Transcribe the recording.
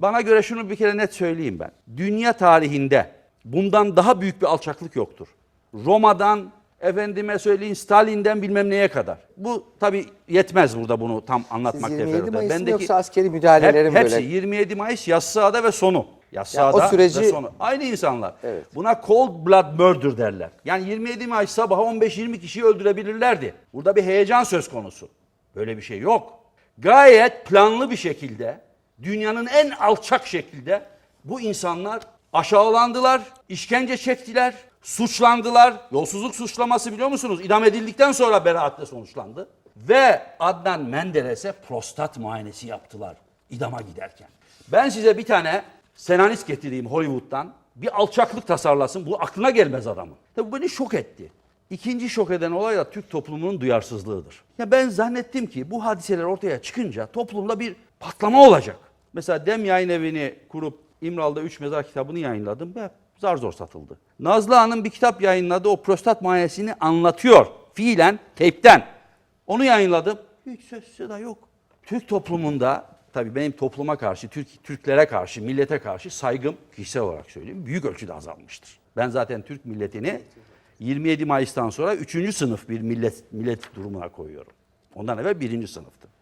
Bana göre şunu bir kere net söyleyeyim ben. Dünya tarihinde bundan daha büyük bir alçaklık yoktur. Roma'dan, efendime söyleyin Stalin'den bilmem neye kadar. Bu tabi yetmez burada bunu tam Siz anlatmak 27 teferruata. Mayıs'ın Bendeki- yoksa askeri müdahalelerin hep, hepsi böyle. 27 Mayıs Yassıada ve sonu. Yassıada o süreci- ve sonu. Aynı insanlar. Evet. Buna cold blood murder derler. Yani 27 Mayıs sabahı 15-20 kişiyi öldürebilirlerdi. Burada bir heyecan söz konusu. Böyle bir şey yok. Gayet planlı bir şekilde dünyanın en alçak şekilde bu insanlar aşağılandılar, işkence çektiler, suçlandılar. Yolsuzluk suçlaması biliyor musunuz? İdam edildikten sonra beraatle sonuçlandı. Ve Adnan Menderes'e prostat muayenesi yaptılar idama giderken. Ben size bir tane senarist getireyim Hollywood'dan. Bir alçaklık tasarlasın. Bu aklına gelmez adamın. Tabii beni şok etti. İkinci şok eden olay da Türk toplumunun duyarsızlığıdır. Ya ben zannettim ki bu hadiseler ortaya çıkınca toplumda bir patlama olacak. Mesela Dem Yayın Evi'ni kurup İmralı'da 3 mezar kitabını yayınladım ve zar zor satıldı. Nazlı Hanım bir kitap yayınladı. O prostat muayenesini anlatıyor. Fiilen, teypten. Onu yayınladım. Hiç söz seda yok. Türk toplumunda tabii benim topluma karşı, Türk Türklere karşı, millete karşı saygım kişisel olarak söyleyeyim büyük ölçüde azalmıştır. Ben zaten Türk milletini 27 Mayıs'tan sonra 3. sınıf bir millet millet durumuna koyuyorum. Ondan evvel birinci sınıftı.